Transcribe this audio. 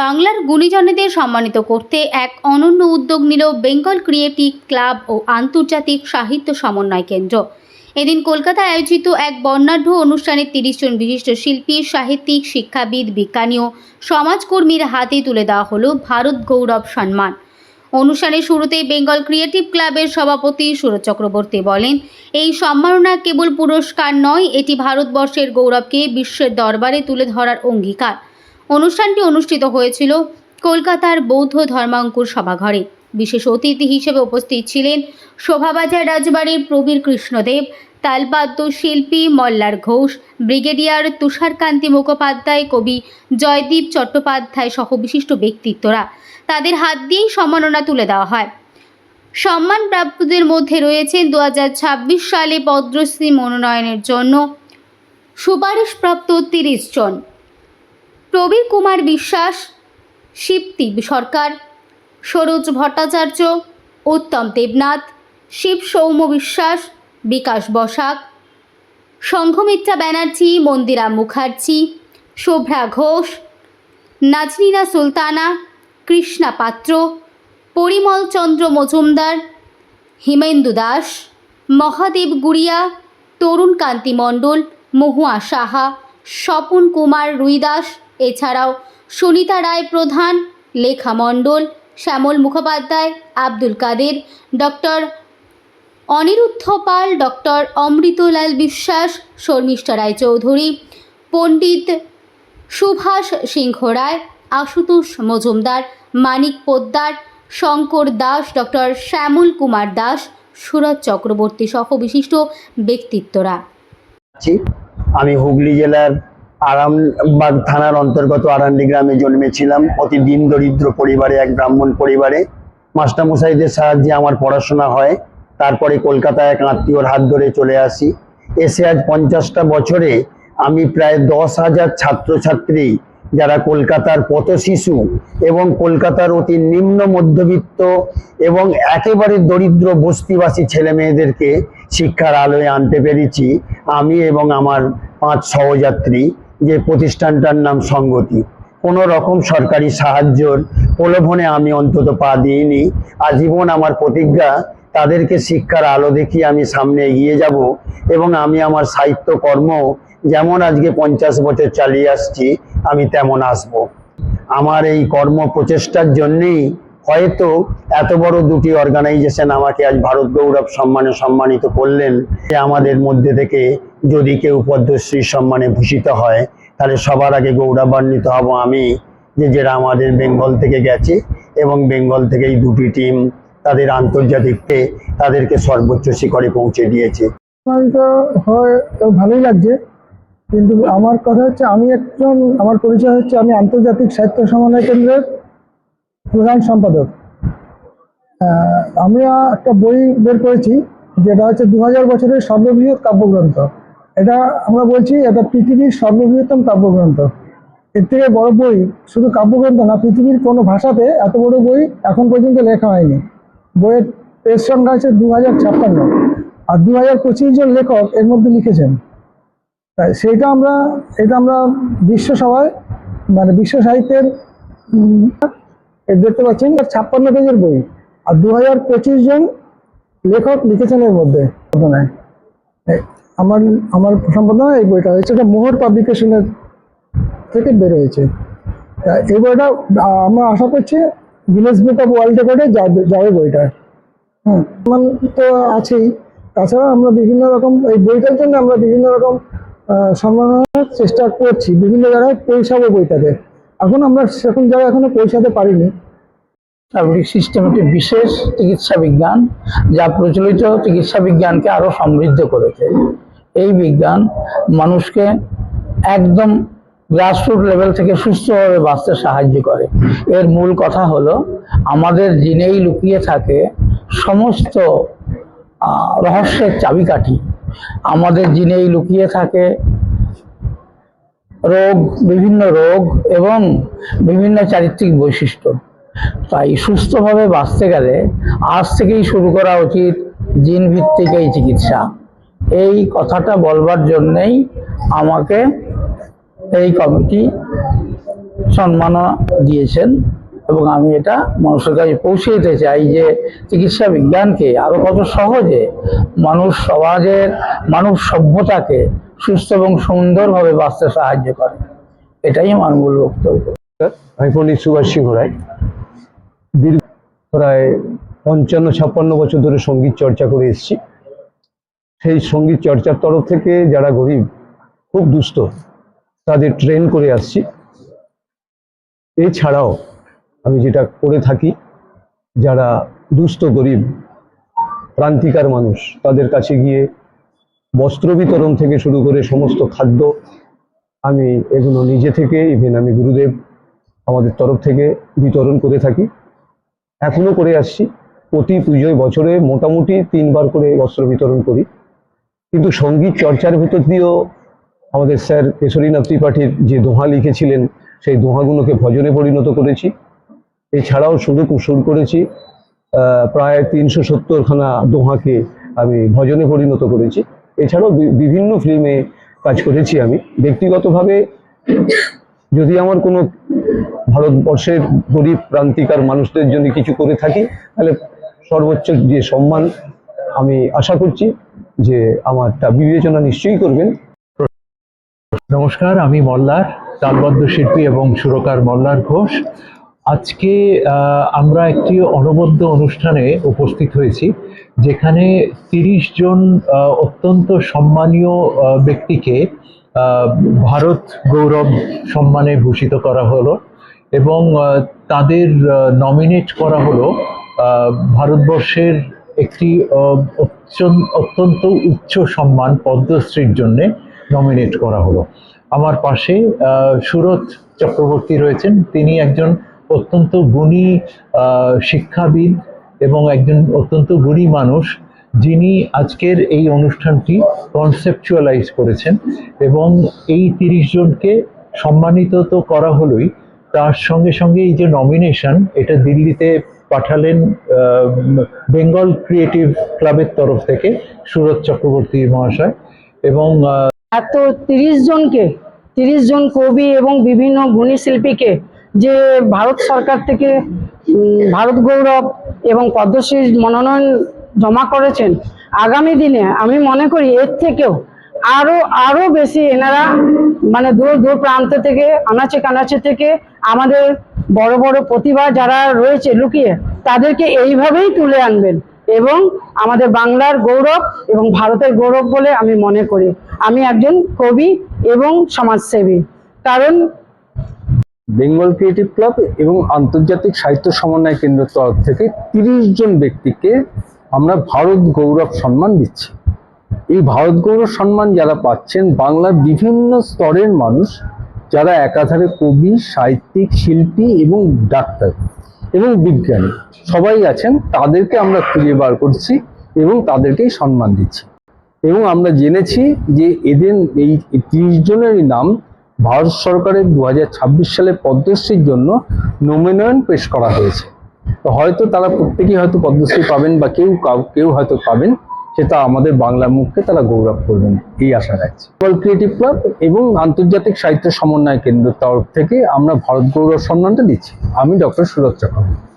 বাংলার গুণীজনেদের সম্মানিত করতে এক অনন্য উদ্যোগ নিল বেঙ্গল ক্রিয়েটিভ ক্লাব ও আন্তর্জাতিক সাহিত্য সমন্বয় কেন্দ্র। এদিন কলকাতায় আয়োজিত এক বর্ণাঢ্য অনুষ্ঠানে তিরিশ জন বিশিষ্ট শিল্পী, সাহিত্যিক, শিক্ষাবিদ, বিজ্ঞানী ও সমাজকর্মীর হাতে তুলে দেওয়া হলো ভারত গৌরব সম্মান। অনুষ্ঠানের শুরুতেই বেঙ্গল ক্রিয়েটিভ ক্লাবের সভাপতি সুরজ চক্রবর্তী বলেন, এই সম্মাননা কেবল পুরস্কার নয়, এটি ভারতবর্ষের গৌরবকে বিশ্বের দরবারে তুলে ধরার অঙ্গীকার। অনুষ্ঠানটি অনুষ্ঠিত হয়েছিল কলকাতার বৌদ্ধ ধর্মাঙ্কুর সভাঘরে। বিশেষ অতিথি হিসেবে উপস্থিত ছিলেন শোভাবাজার রাজবাড়ির প্রবীর কৃষ্ণদেব তালবাদ্য শিল্পী মল্লার ঘোষ, ব্রিগেডিয়ার তুষারকান্তি মুখোপাধ্যায় কবি জয়দীপ চট্টোপাধ্যায় সহ বিশিষ্ট ব্যক্তিত্বরা তাদের হাত দিয়েই সম্মাননা তুলে দেওয়া হয়। সম্মান প্রাপ্তদের মধ্যে রয়েছেন দু হাজার ছাব্বিশ সালে পদ্মশ্রী মনোনয়নের জন্য সুপারিশপ্রাপ্ত তিরিশ জন। প্রবীর কুমার বিশ্বাস, শিবতি সরকার, সরোজ ভট্টাচার্য, উত্তম দেবনাথ, শিব সৌম্য বিশ্বাস, বিকাশ বসাক, সংঘমিত্রা ব্যানার্জি, মন্দিরা মুখার্জি, শোভ্রা ঘোষ নাজনীনা সুলতানা, কৃষ্ণা পাত্র, পরিমল চন্দ্র মজুমদার, হিমেন্দু দাস, মহাদেব গুড়িয়া তরুণ কান্তি মণ্ডল, মহুয়া সাহা, স্বপন কুমার রুইদাস এছাড়াও Sunita Roy Pradhan, Lekha Mondal, Shyamal Mukhopadhyay, Abdul Kader, doctor Aniruddha Pal, doctor Amritlal Biswas, Sharmistha Roychowdhury, Pandit Subhash Singha Roy, Ashutosh Majumdar, Manik Poddar, Shankar Das, doctor Shyamal Kumar Das, Suraj Chakraborty সহ বিশিষ্ট ব্যক্তিত্বরা। আমি হুগলি জেলার আরামবাগ থানার অন্তর্গত আরান্ডি গ্রামে জন্মেছিলাম। অতি দিন দরিদ্র পরিবারে, এক ব্রাহ্মণ পরিবারে। মাস্টারমশাইদের সাহায্যে আমার পড়াশোনা হয়। তারপরে কলকাতায় এক আত্মীয়র হাত ধরে চলে আসি। এসে আজ পঞ্চাশটা বছরে আমি প্রায় দশ হাজার ছাত্রছাত্রী, যারা কলকাতার পথ শিশু এবং কলকাতার অতি নিম্ন মধ্যবিত্ত এবং একেবারে দরিদ্র বস্তিবাসী ছেলে মেয়েদেরকে শিক্ষার আলোয় আনতে পেরেছি। আমি এবং আমার পাঁচ সহযাত্রী যে প্রতিষ্ঠানটার নাম সঙ্গতি। কোনো রকম সরকারি সাহায্যর প্রলোভনে আমি অন্তত পা দিইনি। আজীবন আমার প্রতিজ্ঞা, তাদেরকে শিক্ষার আলো দেখিয়ে আমি সামনে এগিয়ে যাব এবং আমি আমার সাহিত্য কর্ম যেমন আজকে পঞ্চাশ বছর চালিয়ে আসছি, আমি তেমন আসব। আমার এই কর্ম প্রচেষ্টার জন্যেই হয়তো এত বড় দুটি অর্গানাইজেশন আমাকে আজ ভারত গৌরব সম্মানে সম্মানিত করলেন যে আমাদের মধ্যে থেকে যদি কেউ পদ্মশ্রী সম্মানে ভূষিত হয়, তাহলে সবার আগে গৌরবান্বিত হব আমি, যে যারা আমাদের বেঙ্গল থেকে গেছে এবং বেঙ্গল থেকে এই দুটি টিম তাদের আন্তর্জাতিককে তাদেরকে সর্বোচ্চ শিখরে পৌঁছে দিয়েছে। তো ভালোই লাগছে। কিন্তু আমার কথা হচ্ছে, আমি একজন, আমার পরিচয় হচ্ছে আমি আন্তর্জাতিক সাহিত্য সমন্বয় কেন্দ্রের প্রধান সম্পাদক। আমি একটা বই বের করেছি, যেটা হচ্ছে দু হাজার বছরের সর্ববৃহৎ কাব্যগ্রন্থ। এটা আমরা বলছি, এটা পৃথিবীর সর্ববৃহত্তম কাব্যগ্রন্থ। এর থেকে বড় বই শুধু কাব্যগ্রন্থ না, পৃথিবীর কোনো ভাষাতে এত বড় বই এখন পর্যন্ত লেখা হয়নি। বইয়ের পেজ সংখ্যা আছে দু হাজার ছাপ্পান্ন। আর দু হাজার পঁচিশ জন লেখক এর মধ্যে লিখেছেন। তাই সেইটা আমরা, এটা আমরা বিশ্ব সভায় মানে বিশ্ব সাহিত্যের দেখতে পাচ্ছেন ছাপ্পান্ন পেজের বই। আর দু হাজার পঁচিশ জন লেখক লিখেছেন এর মধ্যে। আমার আমার সম্পাদনায় এই বইটা হয়েছে। এটা মোহর পাবলিকেশনের থেকে বের হয়েছে। এই বইটা আমরা আশা করছি গিনেস বুক অফ ওয়ার্ল্ড রেকর্ডে যাবে যাবে বইটা। হ্যাঁ তো আছেই। তাছাড়া আমরা বিভিন্ন রকম, এই বইটার জন্য আমরা বিভিন্ন রকম সম্মাননার চেষ্টা করছি। বিভিন্ন জায়গায় পৌঁছাবো বইটাকে এখন আমরা সেরকম জায়গায় এখনও পৌঁছাতে পারিনি। সার্বিক সিস্টেম একটি বিশেষ চিকিৎসা বিজ্ঞান, যা প্রচলিত চিকিৎসা বিজ্ঞানকে আরও সমৃদ্ধ করেছে। এই বিজ্ঞান মানুষকে একদম গ্রাসরুট লেভেল থেকে সুস্থভাবে বাঁচতে সাহায্য করে। এর মূল কথা হলো, আমাদের জিনেই লুকিয়ে থাকে সমস্ত রহস্যের চাবিকাঠি। আমাদের জিনেই লুকিয়ে থাকে রোগ, বিভিন্ন রোগ এবং বিভিন্ন চারিত্রিক বৈশিষ্ট্য। তাই সুস্থভাবে বাঁচতে গেলে আজ থেকেই শুরু করা উচিত জিন ভিত্তিক এই চিকিৎসা। এই কথাটা বলবার জন্যেই আমাকে এই কমিটি সম্মাননা দিয়েছেন এবং আমি এটা মানুষের কাছে পৌঁছে দিতে চাই যে চিকিৎসা বিজ্ঞানকে আরও কত সহজে মানুষ সমাজের মানব সভ্যতাকে সুস্থ এবং সুন্দরভাবে বাঁচতে সাহায্য করে। এটাই আমার মূল বক্তব্য। আমি পণ্ডিত সুভাষ সিংহ রায়। প্রায় পঞ্চান্ন, ছাপ্পান্ন বছর ধরে সংগীত চর্চা করে এসেছি। সেই সংগীত চর্চার তরফ থেকে যারা গরিব, খুব দুস্থ, তাদের ট্রেন করে আসছি। এছাড়াও আমি যেটা করে থাকি, যারা দুস্থ, গরিব, প্রান্তিকার মানুষ, তাদের কাছে গিয়ে বস্ত্র বিতরণ থেকে শুরু করে সমস্ত খাদ্য আমি এগুলো নিজে থেকে ইভেন আমি গুরুদেব আমাদের তরফ থেকে বিতরণ করে থাকি। এখনও করে আসছি। প্রতি পুজোয় বছরে মোটামুটি তিনবার করে বস্ত্র বিতরণ করি। কিন্তু সংগীত চর্চার ভেতর দিয়েও আমাদের স্যার কেশরীনাথ ত্রিপাঠীর যে দোহা লিখেছিলেন, সেই দোহাগুলোকে ভজনে পরিণত করেছি। এছাড়াও শুরু শুরু করেছি। প্রায় তিনশো সত্তরখানা দোহাকে আমি ভজনে পরিণত করেছি। এছাড়াও বিভিন্ন ফিল্মে কাজ করেছি আমি। ব্যক্তিগতভাবে যদি আমার কোনো ভারতবর্ষের গরিব প্রান্তিকার মানুষদের জন্য কিছু করে থাকি, তাহলে সর্বোচ্চ যে সম্মান আমি আশা করছি যে আমারটা বিবেচনা নিশ্চয়ই করবেন। নমস্কার, আমি মল্লার তালবদ্ধ শিল্পী এবং সুরকার মল্লার ঘোষ। আজকে আমরা একটি অনবদ্য অনুষ্ঠানে উপস্থিত হয়েছি, যেখানে তিরিশ জন অত্যন্ত সম্মানীয় ব্যক্তিকে ভারত গৌরব সম্মানে ভূষিত করা হলো এবং তাদের নমিনেট করা হলো ভারতবর্ষের একটি অত্যন্ত উচ্চ সম্মান পদ্মশ্রীর জন্যে নমিনেট করা হলো। আমার পাশে সুরত চক্রবর্তী রয়েছেন। তিনি একজন অত্যন্ত গুণী শিক্ষাবিদ এবং একজন অত্যন্ত গুণী মানুষ। যিনি আজকের এই অনুষ্ঠানটি কনসেপচুয়ালাইজ করেছেন এবং এই তিরিশ জনকে সম্মানিত তো করা হলোই, তার সঙ্গে সঙ্গে এই যে নমিনেশন এটা দিল্লিতে পাঠালেন বেঙ্গল ক্রিয়েটিভ ক্লাবের তরফ থেকে সুরত চক্রবর্তী মহাশয় এবং এত তিরিশ জনকে, তিরিশ জন কবি এবং বিভিন্ন গুণী শিল্পীকে যে ভারত সরকার থেকে ভারত গৌরব এবং পদ্মশ্রীর মনোনয়ন জমা করেছেন। আগামী দিনে আমি মনে করি এর থেকেও আরও আরও বেশি এনারা মানে দূর দূর প্রান্ত থেকে, আনাচে কানাচে থেকে আমাদের বড় বড় প্রতিভা যারা রয়েছে লুকিয়ে, তাদেরকে এইভাবেই তুলে আনবেন এবং আমাদের বাংলার গৌরব এবং ভারতের গৌরব বলে আমি মনে করি। আমি একজন কবি এবং সমাজসেবী। কারণ বেঙ্গল ক্রিয়েটিভ ক্লাব এবং আন্তর্জাতিক সাহিত্য সমন্বয় কেন্দ্রের তরফ থেকে তিরিশ জন ব্যক্তিকে আমরা ভারত গৌরব সম্মান দিচ্ছি। এই ভারত গৌরব সম্মান যারা পাচ্ছেন, বাংলার বিভিন্ন স্তরের মানুষ যারা একাধারে কবি, সাহিত্যিক, শিল্পী এবং ডাক্তার এবং বিজ্ঞানী সবাই আছেন, তাদেরকে আমরা খুঁজে বার করছি এবং তাদেরকেই সম্মান দিচ্ছি। এবং আমরা জেনেছি যে এদের এই তিরিশ জনেরই নাম ভারত সরকারের দু হাজার ছাব্বিশ সালে পদ্মশ্রীর জন্য নমিনয়ন পেশ করা হয়েছে। হয়তো তারা প্রত্যেকেই হয়তো পদ্মশ্রী পাবেন বা কেউ কাউ- হয়তো পাবেন, সেটা আমাদের বাংলা মুখকে তারা গৌরব করবেন, এই আশা রাখছি। ওয়ার্ল্ড ক্রিয়েটিভ ক্লাব এবং আন্তর্জাতিক সাহিত্য সমন্বয় কেন্দ্রের তরফ থেকে আমরা ভারত গৌরব সম্মানটা দিচ্ছি। আমি ডক্টর সুরজ চক্রবর্তী।